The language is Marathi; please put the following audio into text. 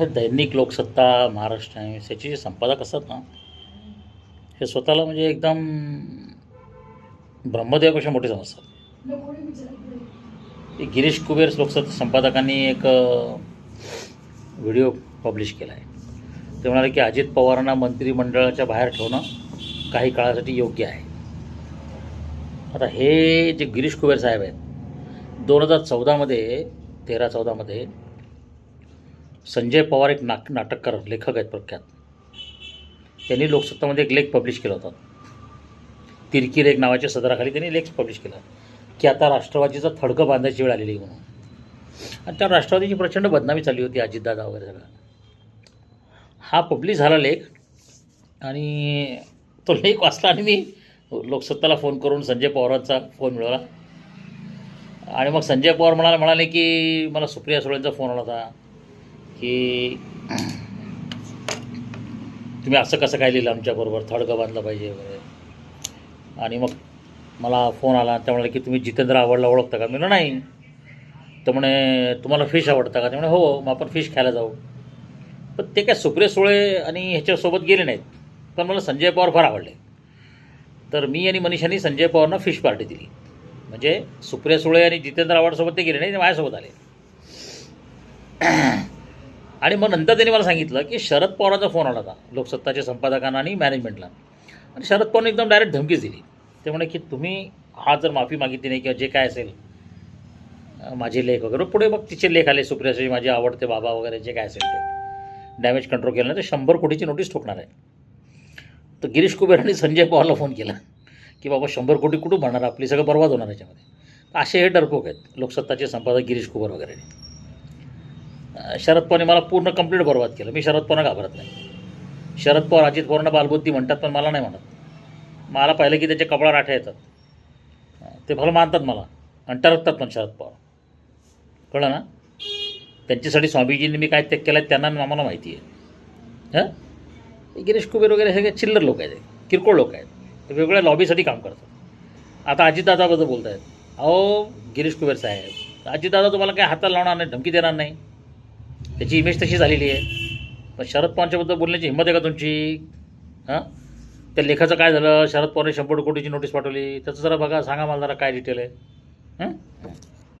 हे दैनिक लोकसत्ता महाराष्ट्र टाइम्स याचे जे संपादक असतात ना हे स्वतःला म्हणजे एकदम ब्रह्मदेवापेक्षा मोठे समजतात. हे गिरीश कुबेर लोकसत्ता संपादकांनी एक व्हिडिओ पब्लिश केला आहे. ते म्हणाले की अजित पवारांना मंत्रिमंडळाच्या बाहेर ठेवणं काही काळासाठी योग्य आहे. आता हे जे गिरीश कुबेर साहेब आहेत दोन हजार चौदामध्ये तेरा चौदामध्ये संजय पवार एक नाक नाटककार लेखक आहेत प्रख्यात. त्यांनी लोकसत्तामध्ये एक लेख पब्लिश केला होता. तिरकी लेख नावाच्या सदराखाली त्यांनी लेख पब्लिश केला. की आता राष्ट्रवादीचा थडकं बांधायची वेळ आलेली आहे म्हणून. आणि त्या राष्ट्रवादीची प्रचंड बदनामी चालली होती अजितदादा वगैरे सगळा. हा पब्लिश झाला लेख. आणि तो लेख वाचला आणि मी लोकसत्ताला फोन करून संजय पवारांचा फोन मिळवला. आणि मग संजय पवार म्हणाले म्हणाले की मला सुप्रिया सुळेंचा फोन आला होता. की तुम्ही असं कसं काय लिहिलं आमच्याबरोबर थडगं बांधलं पाहिजे वगैरे. आणि मग मला फोन आला त्या म्हणाले की तुम्ही जितेंद्र आवडला ओळखता का? मी नाही. तर म्हणे तुम्हाला फिश आवडतं का? ते म्हणे हो, हो मग आपण फिश खायला जाऊ. पण ते काय सुप्रिया सुळे आणि ह्याच्यासोबत गेले नाहीत. पण मला संजय पवार फार आवडले. तर मी आणि मनीषांनी संजय पवारना फिश पार्टी दिली. म्हणजे सुप्रिया सुळे आणि जितेंद्र आव्हाडसोबत ते गेले नाही ते माझ्यासोबत आले. आणि मग नंतर त्यांनी मला सांगितलं की शरद पवारांचा फोन आला होता लोकसत्ताच्या संपादकांना आणि मॅनेजमेंटला आणि शरद पवारने एकदम डायरेक्ट धमकीच दिली. ते म्हणे की तुम्ही हा जर माफी मागितली नाही किंवा जे काय असेल माझे लेख वगैरे पुढे मग तिचे लेख आले सुप्रिया माझे आवडते बाबा वगैरे जे काय असेल ते. डॅमेज कंट्रोल केलं नाही तर शंभर कोटीची नोटीस ठोकणार आहे. तर गिरीश कुबेरांनी संजय पवारला फोन केला की बाबा शंभर कोटी कुठून भरणार? आपली सगळं बर्बाद होणार याच्यामध्ये. असे हे डरपोक आहेत लोकसत्ताचे संपादक गिरीश कुबर वगैरे शरद पवारने मला पूर्ण कंप्लीट बर्बाद केलं. मी शरद पवारना घाबरत नाही. शरद पवार अजित पवारांना बालबुद्धी म्हणतात पण मला नाही म्हणत. मला पाहिलं की त्याच्या कपडा राठ्या येतात. ते भलं मानतात मला आणि टरकतात पण शरद पवार. कळलं ना? त्यांच्यासाठी स्वामीजींनी मी काय त्याग केला आहे त्यांना आम्हाला माहिती आहे. हां? गिरीश कुबेर वगैरे हे चिल्लर लोक आहेत. किरकोळ लोक आहेत. ते वेगवेगळ्या लॉबीसाठी काम करतात. आता अजितदादाबद्दल बोलत आहेत अहो गिरीश कुबेर साहेब अजितदादा तुम्हाला काय हाताला लावणार नाही धमकी देणार नाही? त्याची इमेज तशी झालेली आहे. पण शरद पवारच्याबद्दल बोलण्याची हिंमत आहे का तुमची? हां? त्या लेखाचं काय झालं? शरद पवारने शंभर कोटीची नोटीस पाठवली. त्याचं जरा बघा सांगा मला जरा काय डिटेल आहे. हां?